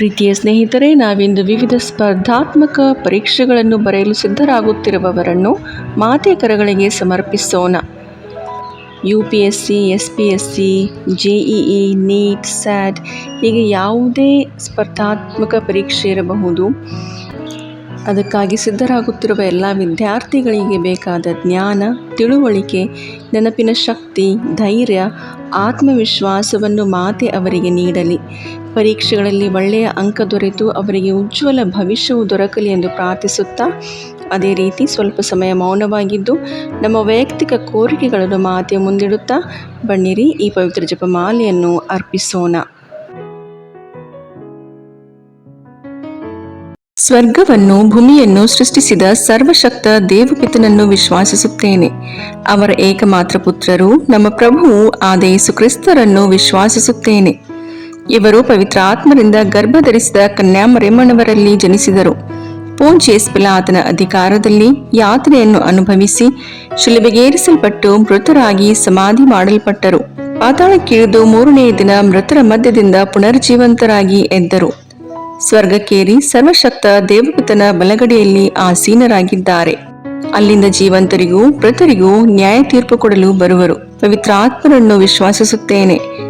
ಪ್ರೀತಿಯ ಸ್ನೇಹಿತರೆ, ನಾವಿಂದು ವಿವಿಧ ಸ್ಪರ್ಧಾತ್ಮಕ ಪರೀಕ್ಷೆಗಳನ್ನು ಬರೆಯಲು ಸಿದ್ಧರಾಗುತ್ತಿರುವವರನ್ನು ಮಾತೆ ಕರಗಳಿಗೆ ಸಮರ್ಪಿಸೋಣ. U P S C S P S C J E NEET SAT ಹೀಗೆ ಯಾವುದೇ ಸ್ಪರ್ಧಾತ್ಮಕ ಪರೀಕ್ಷೆ ಇರಬಹುದು. ಅದಕ್ಕಾಗಿ ಸಿದ್ಧರಾಗುತ್ತಿರುವ ಎಲ್ಲ ವಿದ್ಯಾರ್ಥಿಗಳಿಗೆ ಬೇಕಾದ ಜ್ಞಾನ, ತಿಳುವಳಿಕೆ, ನೆನಪಿನ ಶಕ್ತಿ, ಧೈರ್ಯ, ಆತ್ಮವಿಶ್ವಾಸವನ್ನು ಮಾತೆ ಅವರಿಗೆ ನೀಡಲಿ. ಪರೀಕ್ಷೆಗಳಲ್ಲಿ ಒಳ್ಳೆಯ ಅಂಕ ದೊರೆತು ಅವರಿಗೆ ಉಜ್ವಲ ಭವಿಷ್ಯವು ದೊರಕಲಿ ಎಂದು ಪ್ರಾರ್ಥಿಸುತ್ತಾ, ಅದೇ ರೀತಿ ಸ್ವಲ್ಪ ಸಮಯ ಮೌನವಾಗಿದ್ದು, ನಮ್ಮ ವೈಯಕ್ತಿಕ ಕೋರಿಕೆಗಳನ್ನು ಮಾತೆಯ ಮುಂದಿಡುತ್ತಾ, ಬನ್ನಿರಿ, ಈ ಪವಿತ್ರ ಜಪಮಾಲೆಯನ್ನು ಅರ್ಪಿಸೋಣ. ಸ್ವರ್ಗವನ್ನು, ಭೂಮಿಯನ್ನು ಸೃಷ್ಟಿಸಿದ ಸರ್ವಶಕ್ತ ದೇವಪಿತನನ್ನು ವಿಶ್ವಾಸಿಸುತ್ತೇನೆ. ಅವರ ಏಕಮಾತ್ರ ಪುತ್ರರು ನಮ್ಮ ಪ್ರಭುವು, ಆದ ಯೇಸು ಕ್ರಿಸ್ತರನ್ನು ವಿಶ್ವಾಸಿಸುತ್ತೇನೆ. ಇವರು ಪವಿತ್ರ ಆತ್ಮರಿಂದ ಗರ್ಭಧರಿಸಿದ ಕನ್ಯಾಮರೆಮ್ಮನವರಲ್ಲಿ ಜನಿಸಿದರು. ಪೋಂಚೇಸ್ ಪಿಲಾತನ ಅಧಿಕಾರದಲ್ಲಿ ಯಾತನೆಯನ್ನು ಅನುಭವಿಸಿ ಶಿಲುಬೆಗೇರಿಸಲ್ಪಟ್ಟು ಮೃತರಾಗಿ ಸಮಾಧಿ ಮಾಡಲ್ಪಟ್ಟರು. ಪಾತಾಳಕ್ಕಿಳಿದು ಮೂರನೆಯ ದಿನ ಮೃತರ ಮಧ್ಯದಿಂದ ಪುನರ್ಜೀವಂತರಾಗಿ ಎದ್ದರು. ಸ್ವರ್ಗಕ್ಕೇರಿ ಸರ್ವಶಕ್ತ ದೇವಪುತನ ಬಲಗಡೆಯಲ್ಲಿ ಆಸೀನರಾಗಿದ್ದಾರೆ. ಅಲ್ಲಿಂದ ಜೀವಂತರಿಗೂ ಮೃತರಿಗೂ ನ್ಯಾಯ ತೀರ್ಪು ಕೊಡಲು ಬರುವರು. ಪವಿತ್ರ ಆತ್ಮರನ್ನು ವಿಶ್ವಾಸಿಸುತ್ತೇನೆ.